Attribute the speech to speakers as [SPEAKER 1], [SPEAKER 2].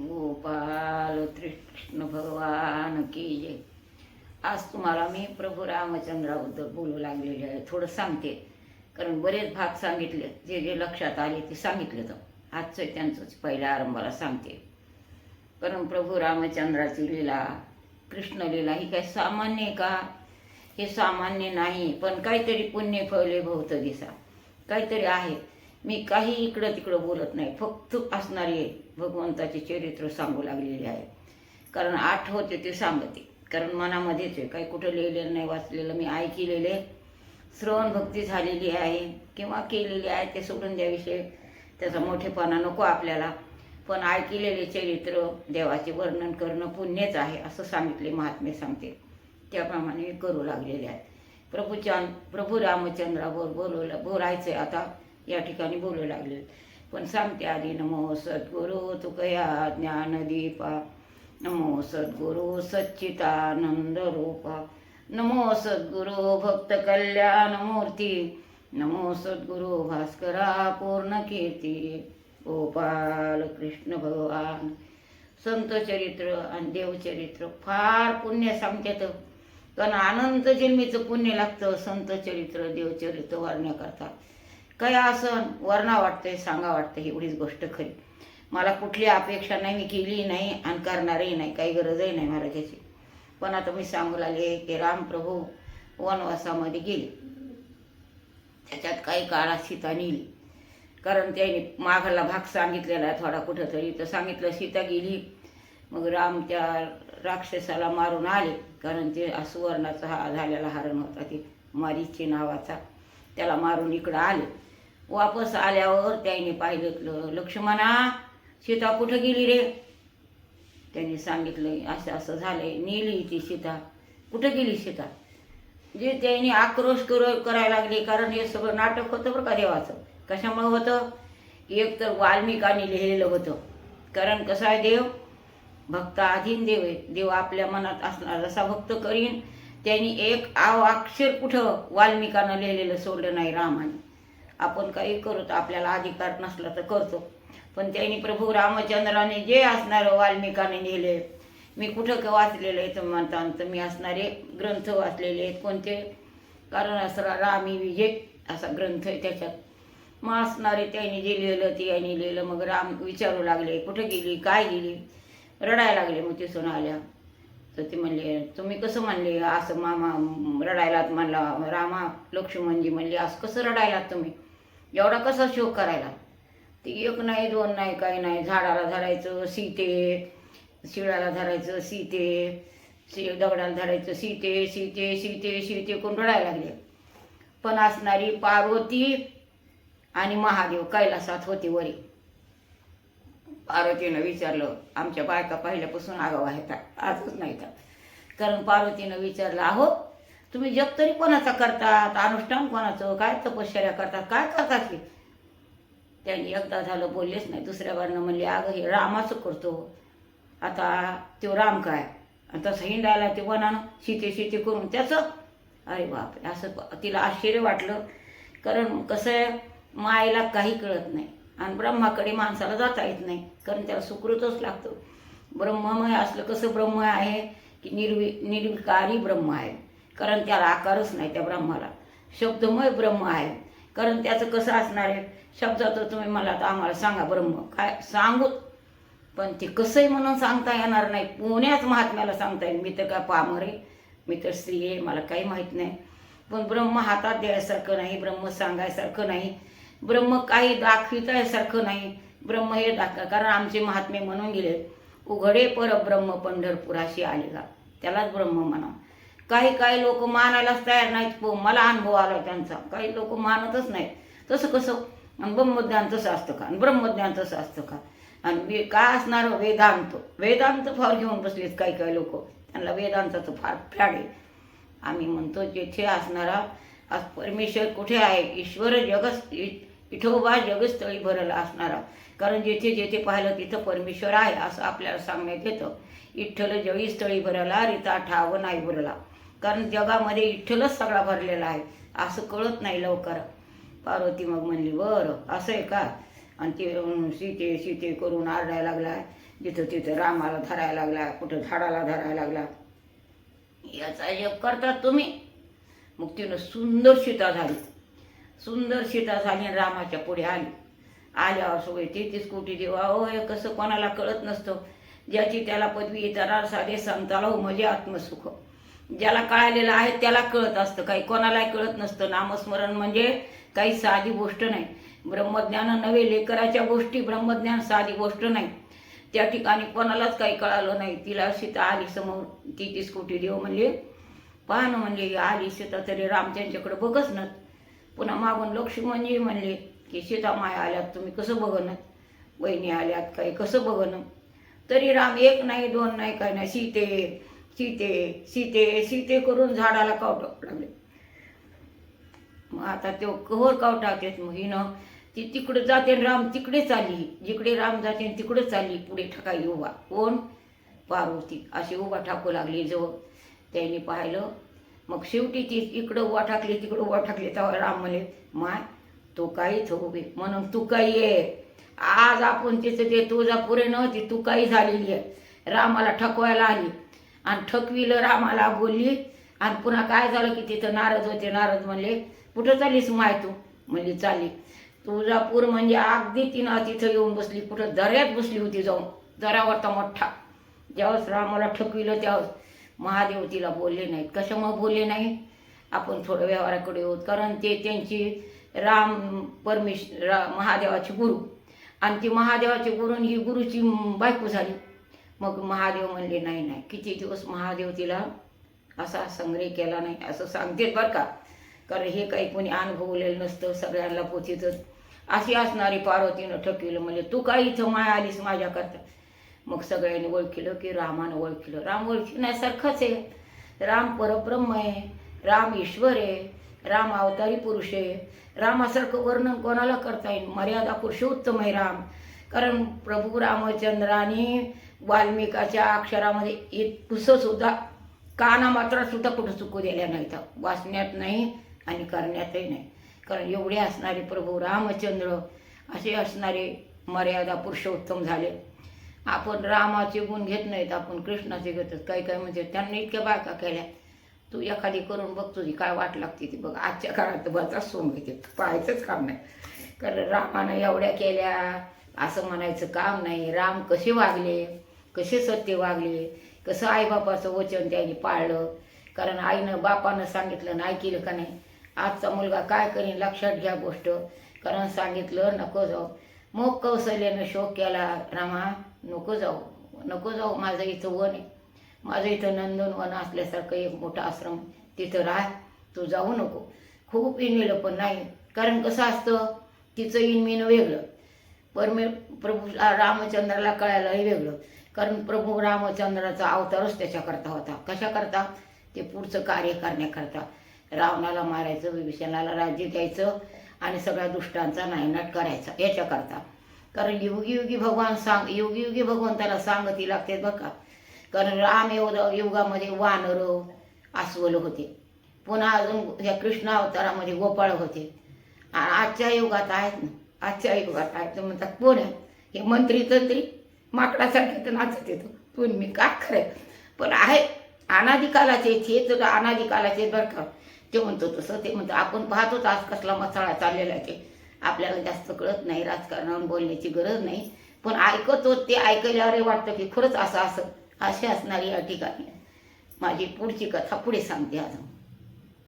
[SPEAKER 1] गोपाल कृष्ण भगवान की जय. आज तुम्हाला मी प्रभू रामचंद्राबद्दल बोलू लागलेले आहे. थोडं सांगते. कारण बरेच भाग सांगितले. जे जे लक्षात आले ते सांगितले तर आजचं त्यांचंच पहिल्या आरंभाला सांगते. कारण प्रभू रामचंद्राची लीला कृष्ण लीला ही काय सामान्य आहे का? हे सामान्य नाही. पण काहीतरी पुण्य फळले भोवत दिसा. काहीतरी आहे. मी काही इकडं तिकडं बोलत नाही. फक्त असणारे भगवंताचे चरित्र सांगू लागलेले आहे. कारण आठवते ते सांगते. कारण मनामध्येच आहे. काही कुठं लिहिलेलं नाही वाचलेलं. मी ऐकलेले. श्रवण भक्ती झालेली आहे. किंवा केलेली आहे ते सोडून द्याविषयी. त्याचा मोठेपणा नको आपल्याला. पण ऐकलेले चरित्र देवाचे वर्णन करणं पुण्यच आहे असं सांगितले महात्मे सांगते. त्याप्रमाणे मी करू लागलेले आहे. प्रभूच्या प्रभू रामचंद्रावर बोलवलं बोलायचं आहे आता. या ठिकाणी बोलू लागले. पण सांगते आधी नमो सद्गुरु तुकया ज्ञानदीपा नमो सद्गुरु सच्चितानंद रूपा नमो सद्गुरु भक्त कल्याण मूर्ती नमो सद्गुरु भास्करा पूर्ण कीर्ती गोपाल कृष्ण भगवान. संत चरित्र आणि देवचरित्र फार पुण्य सांगतात. कारण अनंत जन्मीचं पुण्य लागतं. संत चरित्र देवचरित्र वाढण्याकरता काय असं वर्णा वाटते सांगा वाटतं एवढीच गोष्ट खरी. मला कुठली अपेक्षा नाही मी केली नाही आणि करणारही नाही काही गरजही नाही मला त्याची पण आता मी सांगू लागले की रामप्रभू वनवासामध्ये गेले. त्याच्यात काही काळात सीता नेली. कारण त्याने माघाला भाग सांगितलेला आहे थोडा कुठं तरी तर सांगितलं सीता गेली. मग राम त्या राक्षसाला मारून आले. कारण ते सुवर्णाचा हा झालेला हरण होता ते मारीची नावाचा. त्याला मारून इकडं आले. वापस आल्यावर त्याने पाहिलं लक्ष्मणा सीता कुठं गेली रे? त्यांनी सांगितलं असं असं झालंय नेली ती सीता. कुठं गेली सीता? जे त्यांनी आक्रोश कर करायला लागले कारण हे सगळं नाटक होतं बरं का देवाचं. कशामुळं होतं? एक तर वाल्मिकाने लिहिलेलं होतं. कारण कसं आहे देव? भक्त अधीन देव आहे. देव आपल्या मनात असणार जसा भक्त करीन. त्यांनी एक आव अक्षर कुठं वाल्मिकानं लिहिलेलं सोडलं नाही रामाने. आपण काही करतो आपल्याला अधिकार नसला तर करतो. पण त्यांनी प्रभू रामचंद्राने जे असणारं वाल्मिकाने लिहिले मी कुठं का वाचलेलं आहे तर म्हणता तर मी असणारे ग्रंथ वाचलेले आहेत. कोणते? कारण असं रामी विजय असा ग्रंथ आहे त्याच्यात. मग असणारे त्यांनी जे लिहिलं ते यांनी लिहिलं. मग राम विचारू लागले कुठं गेली काय गेली? रडायला लागले मग तिथून आल्या. तर ते म्हणले तुम्ही कसं म्हणले? असं मामा रडायलात म्हणला रामा लक्ष्मणजी म्हणले असं कसं रडायलात तुम्ही? एवढा कसा शोक करायला? ती एक नाही दोन नाही काही नाही. झाडाला धरायचं सीते. शिळाला धरायचं सीते. शी दगडाला धरायचं सीते सीते सीते सीते. कोण रडायला लागले? पण असणारी पार्वती आणि महादेव कैलासात होते वरी. पार्वतीनं विचारलं आमच्या बायका पहिल्यापासून आगाव आहेत आजच नाही तर कारण पार्वतीनं विचारलं आहो तुम्ही जप तरी कोणाचा करतात? अनुष्ठान कोणाचं? काय तपश्चर्या करतात? काय करतात की त्यांनी एकदा झालं बोललेच नाही. दुसऱ्या बारनं म्हणले अगं हे रामाचं करतो. आता तो राम काय? आणि तसं हिंडायला ते वनानं शिते शिते करून त्याचं अरे बापरे असं तिला आश्चर्य वाटलं. कारण कसं आहे मायेला काही कळत नाही आणि ब्रह्माकडे माणसाला जाता येत नाही. कारण त्याला सुकृतच लागतं. ब्रह्ममय असलं कसं ब्रह्म आहे? की निर्वि निर्विकारी ब्रह्म आहे. कारण त्याला आकारच नाही त्या ब्रह्माला. शब्दमय ब्रह्म आहे. कारण त्याचं कसं असणार आहे? शब्दाचं तुम्ही मला आता आम्हाला सांगा ब्रह्म. काय सांगू पण ते कसंही म्हणून सांगता येणार नाही. पुण्याच महात्म्याला सांगता येईल. मी तर काय पामर आहे. मी तर स्त्री आहे. मला काही माहीत नाही. पण ब्रह्म हातात द्यायसारखं नाही. ब्रह्म सांगायसारखं नाही. ब्रह्म काही दाखवितायसारखं नाही. ब्रह्म हे दाखवा. कारण आमचे महात्मे म्हणून गेले उघडे परब्रह्म पंढरपुराशी आलेला. त्यालाच ब्रह्म म्हणा काही काही लोक मानायलाच तयार नाहीत. प- मला अनुभव आला त्यांचा. काही लोक मानतच नाहीत. तसं कसं? आणि ब्रह्मज्ञान तसं असतं का? आणि ब्रह्मज्ञान तसं असतं का? आणि वे काय असणार हो वेदांत? वेदांत फार घेऊन बसलेत काही काही लोक. त्यांना वेदांताचं फार फॅड आहे. आम्ही म्हणतो जेथे असणारा आज परमेश्वर कुठे आहे? ईश्वर जगस विठोबा जगस्थळी भरला असणारा. कारण जेथे जेथे पाहिलं तिथं परमेश्वर आहे असं आपल्याला सांगण्यात येतं. विठ्ठल जळीस्थळी भरला रिता ठाव नाही भरला. कारण जगामध्ये इठ्ठलच सगळा भरलेला आहे. असं कळत नाही लवकर. पार्वती मग म्हणली बरं असं आहे का? आणि ते सीते सीते करून आरडायला लागला. जिथं तिथं रामाला धरायला लागला कुठं झाडाला धरायला लागला. याचा जप करतात तुम्ही. मग तिनं सुंदर सीता झाली. सुंदर सीता झाली आणि रामाच्या पुढे आली. आल्यावर सगळे तेहतीस कोटी देवा होय कसं कोणाला कळत नसतं. ज्याची त्याला पदवी इतरार साधे संताला हो म्हणजे आत्मसुख. ज्याला कळालेलं आहे त्याला कळत असतं. काही कोणालाही कळत नसतं. नामस्मरण म्हणजे काही साधी गोष्ट नाही. ब्रह्मज्ञान नव्हे लेकराच्या गोष्टी ब्रह्मज्ञान साधी गोष्ट नाही. त्या ठिकाणी कोणालाच काही कळालं नाही. तिला सीता आली समोर ती कोटी देव म्हणले पहा ना म्हणले आली सीता तरी राम त्यांच्याकडे बघच ना पुन्हा मागून लक्ष्मणजी म्हणले की सीता माया आल्यात तुम्ही कसं बघणं बहिणी आल्यात काही कसं बघणं तरी राम एक नाही दोन नाही काय नाही. सीते सीते सीते सीते करून झाडाला कावटावं लागले. मग आता तो कहर कावटावते मग हिनं ती तिकडे जाते राम तिकडे चालली. जिकडे राम जाते आणि तिकडे चालली. पुढे ठकाई उभा कोण? पार्वती. अशी उभा ठाकू लागली जवळ. त्यांनी पाहिलं. मग शेवटी ती इकडं उभा टाकली तिकडं उभा टाकली तेव्हा राम म्हणे माय तो काहीच थोबे म्हणून तू काही आहे आज आपण तिचं ते तुळजापुरे ती तू काही झालेली आहे. रामाला ठकवायला आली. आणि ठकविलं रामाला बोलली आणि पुन्हा काय झालं की तिथं नारद होते? नारद म्हणले कुठं चालीस माय तू? म्हणली चालली. तुळजापूर म्हणजे अगदी तिनं तिथं येऊन बसली कुठं दर्यात बसली होती जाऊन. दरावरता मोठा. ज्यावेळेस रामाला ठकविलं त्यावेळेस महादेव तिला बोलले नाहीत. कशामुळे बोलले नाही? आपण थोडं व्यवहाराकडे होत कारण ते त्यांची राम परमेश रा महादेवाची गुरु. आणि ती महादेवाची गुरु ही गुरुची बायको झाली. मग महादेव म्हणले नाही नाही किती दिवस महादेव तिला असा संग्रह केला नाही असं सांगतेत बरं का. कारण हे काही कोणी अनुभवलेलं नसतं सगळ्यांना पोचीतच अशी असणारी पार्वतीनं ठकविलं म्हणजे तू काय इथं माया आलीस माझ्याकरता? मग सगळ्यांनी ओळखलं की रामानं ओळखलं. राम ओळखण्यासारखंच आहे. राम परब्रह्म आहे राम ईश्वर आहे राम अवतारी पुरुष आहे. रामासारखं वर्णन कोणाला करता येईल? मर्यादा पुरुषोत्तम आहे राम. कारण प्रभू रामचंद्राने वाल्मिकाच्या अक्षरामध्ये इतकुसं सुद्धा काना मात्र सुद्धा कुठं चुकू दिल्या नाहीत. वाचण्यात नाही आणि करण्यातही नाही. कारण एवढे असणारे प्रभू रामचंद्र असे असणारे मर्यादा पुरुषोत्तम झाले. आपण रामाचे गुण घेत नाहीत आपण कृष्णाचे घेतात काही काही म्हणजे त्यांनी इतक्या बायका केल्या. तू एखादी करून बघ तुझी काय वाट लागते ती बघ. आजच्या काळात बचाच सोंग घेते पाहायचंच काम नाही. कारण रामानं एवढ्या केल्या. असं म्हणायचं काम नाही. राम कसे वागले? कसे सत्य वागले कसं आईबापाचं वचन त्याने पाळलं? कारण आईनं बापानं सांगितलं नाही केलं का नाही? आजचा मुलगा काय करीन लक्षात घ्या गोष्ट. कारण सांगितलं नको जाऊ. मग कौशल्यानं शोक केला रामा नको जाऊ. नको जाऊ माझं इथं वन आहे. माझं इथं नंदनवन असल्यासारखं एक मोठा आश्रम तिथं राह. तू जाऊ नको. खूप इनविलं पण नाही. कारण कसं असतं तिचं इनमिनं वेगळं. परमे प्रभू रामचंद्राला कळायलाही वेगळं. कारण प्रभू रामचंद्राचा अवतारच त्याच्याकरता होता. कशाकरता? ते पुढचं कार्य करण्याकरता. रावणाला मारायचं विभीषणाला राज्य द्यायचं आणि सगळ्या दुष्टांचा नायनाट करायचा याच्याकरता. कारण युगी युगी भगवान सांग युगी युगी भगवंताला सांगती लागते बरं का कारण राम एवढं युगामध्ये वानर अस्वल होते. पुन्हा अजून ह्या कृष्ण अवतारामध्ये गोपाळ होते. आणि आजच्या युगात आहेत ना? आजच्या युगात आहेत. म्हणतात कोण आहे? हे मंत्री तंत्री माकडासारखे तर नाचत येतो. पण मी काय खरं पण आहे अनादिकालाचे हे तर अनादिकालाचे बरं का. ते म्हणतो तसं ते म्हणतो आपण पाहतोच आज कसला मसाळा चाललेला आहे ते. आपल्याला जास्त कळत नाही राजकारणावर बोलण्याची गरज नाही. पण ऐकतो ते ऐकल्यावर वाटतं की खरंच असं असं असे असणारी या ठिकाणी. माझी पुढची कथा पुढे सांगते अजून